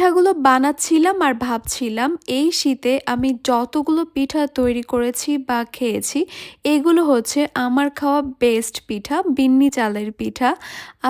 পিঠাগুলো বানাচ্ছিলাম আর ভাবছিলাম, এই শীতে আমি যতগুলো পিঠা তৈরি করেছি বা খেয়েছি, এগুলো হচ্ছে আমার খাওয়া বেস্ট পিঠা, বিন্নি চালের পিঠা।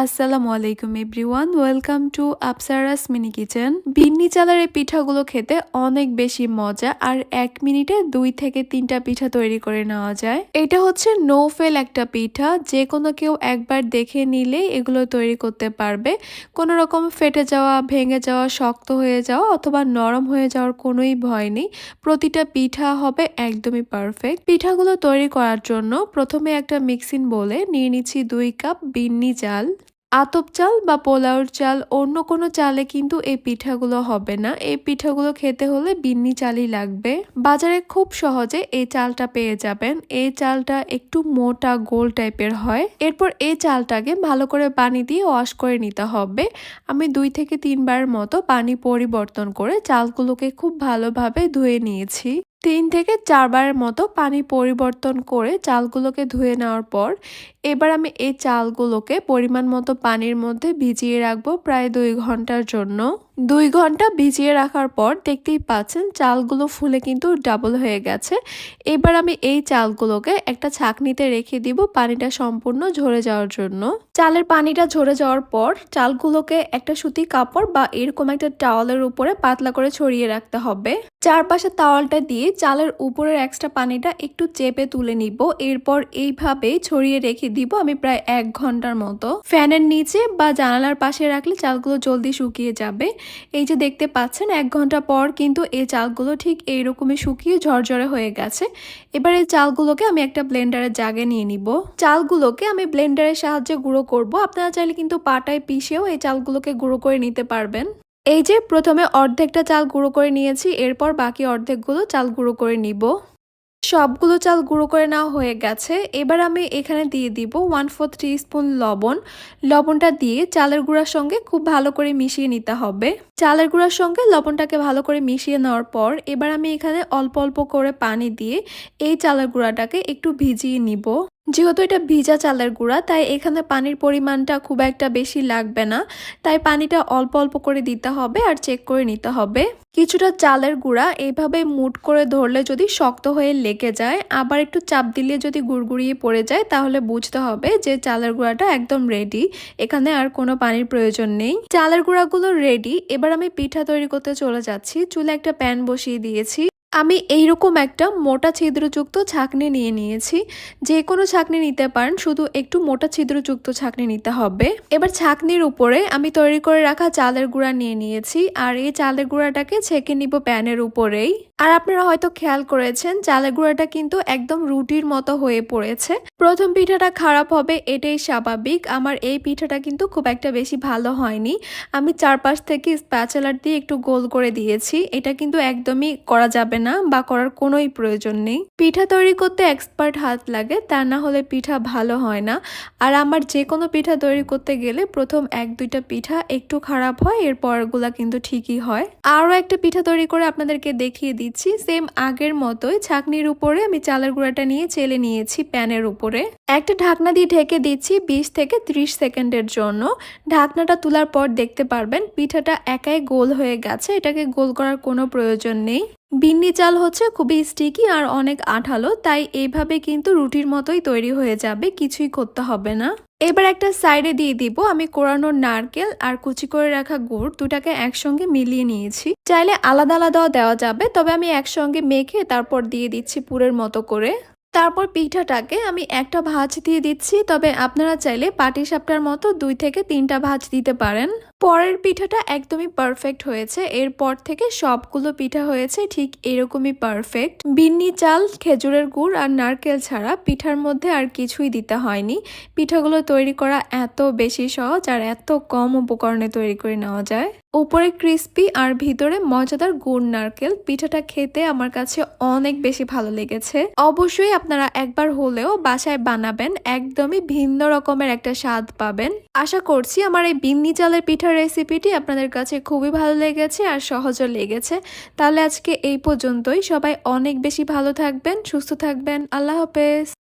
আসসালামু আলাইকুম everyone welcome to Apsara's mini kitchen Binni চালের এই পিঠাগুলো খেতে অনেক বেশি মজা, আর এক মিনিটে দুই থেকে তিনটা পিঠা তৈরি করে নেওয়া যায়। এটা হচ্ছে নো ফেল একটা পিঠা যে কোনো কেউ একবার দেখে নিলে এগুলো তৈরি করতে পারবে। কোনো রকম ফেটে যাওয়া, ভেঙে যাওয়া, শক্ত হয়ে যাওয়া অথবা নরম হয়ে যাওয়ার কোনোই ভয় নেই। প্রতিটা পিঠা হবে একদমই পারফেক্ট পিঠাগুলো তৈরি করার জন্য প্রথমে একটা মিক্সিং বলে নিয়ে নিচ্ছি দুই কাপ বিন্নি চাল। আতপ চাল বা পোলাওর চাল, অন্য কোনো চালে কিন্তু এই পিঠাগুলো হবে না। এই পিঠাগুলো খেতে হলে বিন্নি চালই লাগবে। বাজারে খুব সহজে এই চালটা পেয়ে যাবেন। এই চালটা একটু মোটা গোল টাইপের হয়। এরপর এই চালটাকে ভালো করে পানি দিয়ে ওয়াশ করে নিতে হবে। আমি দুই থেকে তিনবার মতো পানি পরিবর্তন করে চালগুলোকে খুব ভালোভাবে ধুয়ে নিয়েছি। তিন থেকে চারবারের মতো পানি পরিবর্তন করে চালগুলোকে ধুয়ে নেওয়ার পর এবার আমি এই চালগুলোকে পরিমাণ মতো পানির মধ্যে ভিজিয়ে রাখব প্রায় দুই ঘণ্টার জন্য। দুই ঘণ্টা ভিজিয়ে রাখার পর দেখতেই পাচ্ছেন চালগুলো ফুলে কিন্তু ডাবল হয়ে গেছে। এবার আমি এই চালগুলোকে একটা ছাকনিতে রেখে দিব পানিটা সম্পূর্ণ ঝরে যাওয়ার জন্য। চালের পানিটা ঝরে যাওয়ার পর চালগুলোকে একটা সুতি কাপড় বা এরকম একটা টাওয়ালের উপরে পাতলা করে ছড়িয়ে রাখতে হবে। চারপাশে তাওয়ালটা দিয়ে চালের উপরের এক্সট্রা পানিটা একটু চেপে তুলে নিব। এরপর এইভাবে ছড়িয়ে রেখে দিব আমি প্রায় এক ঘণ্টার মতো। ফ্যানের নিচে বা জানালার পাশে রাখলে চালগুলো জলদি শুকিয়ে যাবে। এই যে দেখতে পাচ্ছেন, এক ঘণ্টা পর কিন্তু এই চালগুলো ঠিক এইরকমই শুকিয়ে ঝরঝরে হয়ে গেছে। এবার এই চালগুলোকে আমি একটা ব্লেন্ডারের জাগে নিয়ে নিব। চালগুলোকে আমি ব্লেন্ডারের সাহায্যে গুঁড়ো করব। আপনারা চাইলে কিন্তু পাটায় পিষেও এই চালগুলোকে গুঁড়ো করে নিতে পারবেন। এই যে প্রথমে অর্ধেকটা চাল গুঁড়ো করে নিয়েছি, এরপর বাকি অর্ধেকগুলো চাল গুঁড়ো করে নিব। সবগুলো চাল গুঁড়ো করে নেওয়া হয়ে গেছে। এবার আমি এখানে দিয়ে দিব ওয়ান ফোর থ্রি স্পুন লবণ। লবণটা দিয়ে চালের গুঁড়ার সঙ্গে খুব ভালো করে মিশিয়ে নিতে হবে। চালের গুঁড়ার সঙ্গে লবণটাকে ভালো করে মিশিয়ে নেওয়ার পর এবার আমি এখানে অল্প অল্প করে পানি দিয়ে এই চালের গুঁড়াটাকে একটু ভিজিয়ে নিব। যেহেতু এটা ভিজা চালের গুঁড়া, তাই এখানে পানির পরিমাণটা খুব একটা বেশি লাগবে না। তাই পানিটা অল্প অল্প করে দিতে হবে আর চেক করে নিতে হবে। কিছুটা চালের গুঁড়া এইভাবে মুট করে ধরলে যদি শক্ত হয়ে লেগে যায়, আবার একটু চাপ দিলে যদি গুড়গুড়িয়ে পড়ে যায়, তাহলে বুঝতে হবে যে চালের গুঁড়াটা একদম রেডি এখানে আর কোনো পানির প্রয়োজন নেই। চালের গুঁড়াগুলো রেডি এবার আমি পিঠা তৈরি করতে চলে যাচ্ছি। চুলে একটা প্যান বসিয়ে দিয়েছি। আমি এইরকম একটা মোটা ছিদ্রযুক্ত ছাঁকনি নিয়ে নিয়েছি। যে কোনো ছাঁকনি নিতে পারেন, শুধু একটু মোটা ছিদ্রযুক্ত ছাঁকনি নিতে হবে। এবার ছাঁকনির উপরে আমি তৈরি করে রাখা চালের গুঁড়া নিয়ে নিয়েছি। আর এই চালের গুঁড়াটাকে ছেঁকে নিব প্যানের উপরেই। আর আপনারা হয়তো খেয়াল করেছেন, চালের গুঁড়াটা কিন্তু একদম রুটির মতো হয়ে পড়েছে। প্রথম পিঠাটা খারাপ হবে, এটাই স্বাভাবিক। আমার এই পিঠাটা কিন্তু খুব একটা বেশি ভালো হয়নি। আমি চারপাশ থেকে স্প্যাচেলার দিয়ে একটু গোল করে দিয়েছি। এটা কিন্তু একদমই করা যাবে না বা করার কোনোই প্রয়োজন নেই। পিঠা তৈরি করতে এক্সপার্ট হাত লাগে, তা না হলে পিঠা ভালো হয় না। আর আমার যে কোনো পিঠা তৈরি করতে গেলে প্রথম এক দুইটা পিঠা একটু খারাপ হয় এর পরগুলা কিন্তু ঠিকই হয়। আরও একটা পিঠা তৈরি করে আপনাদেরকে দেখিয়ে দিচ্ছি। সেম আগের মতোই ছাকনির উপরে আমি চালের গুঁড়াটা নিয়ে চেলে নিয়েছি প্যানের উপরে। একটা ঢাকনা দিয়ে ঢেকে দিচ্ছি বিশ থেকে ত্রিশ সেকেন্ডের জন্য। ঢাকনাটা তোলার পর দেখতে পারবেন, পিঠাটা একাই গোল হয়ে গেছে। এটাকে গোল করার কোনো প্রয়োজন নেই। বিন্নি চাল হচ্ছে খুবই স্টিকি আর অনেক আঠালো, তাই এইভাবে কিন্তু রুটির মতোই তৈরি হয়ে যাবে, কিছুই করতে হবে না। এবার একটা সাইডে দিয়ে দিব আমি কোরানোর নারকেল আর কুচি করে রাখা গুড়, দুটাকে একসঙ্গে মিলিয়ে নিয়েছি। চাইলে আলাদা আলাদাও দেওয়া যাবে, তবে আমি একসঙ্গে মেখে তারপর দিয়ে দিচ্ছি পুরের মতো করে। তারপর পিঠাটাকে আমি একটা ভাঁজ দিয়ে দিচ্ছি, তবে আপনারা চাইলে পাটি সাপটার মতো দুই থেকে তিনটা ভাঁজ দিতে পারেন। পরের পিঠাটা একদমই পারফেক্ট হয়েছে, এরপর থেকে সবগুলো পিঠা হয়েছে ঠিক এরকমই পারফেক্ট বিন্নি চাল, খেজুরের গুড় আর নারকেল ছাড়া পিঠার মধ্যে আর কিছুই দিতে হয়নি। পিঠাগুলো তৈরি করা এত বেশি সহজ আর এত কম উপকরণে তৈরি করে নেওয়া যায়। উপরে ক্রিস্পি আর ভিতরে মজাদার গুড় নারকেল। পিঠাটা খেতে আমার কাছে অনেক বেশি ভালো লেগেছে। অবশ্যই আপনারা একবার হলেও বাসায় বানাবেন, একদমই ভিন্ন রকমের একটা স্বাদ পাবেন। আশা করছি আমার এই বিন্নি চালের পিঠার রেসিপিটি আপনাদের কাছে খুবই ভালো লেগেছে আর সহজও লেগেছে। তাহলে আজকে এই পর্যন্তই। সবাই অনেক বেশি ভালো থাকবেন, সুস্থ থাকবেন। আল্লাহ হাফেজ।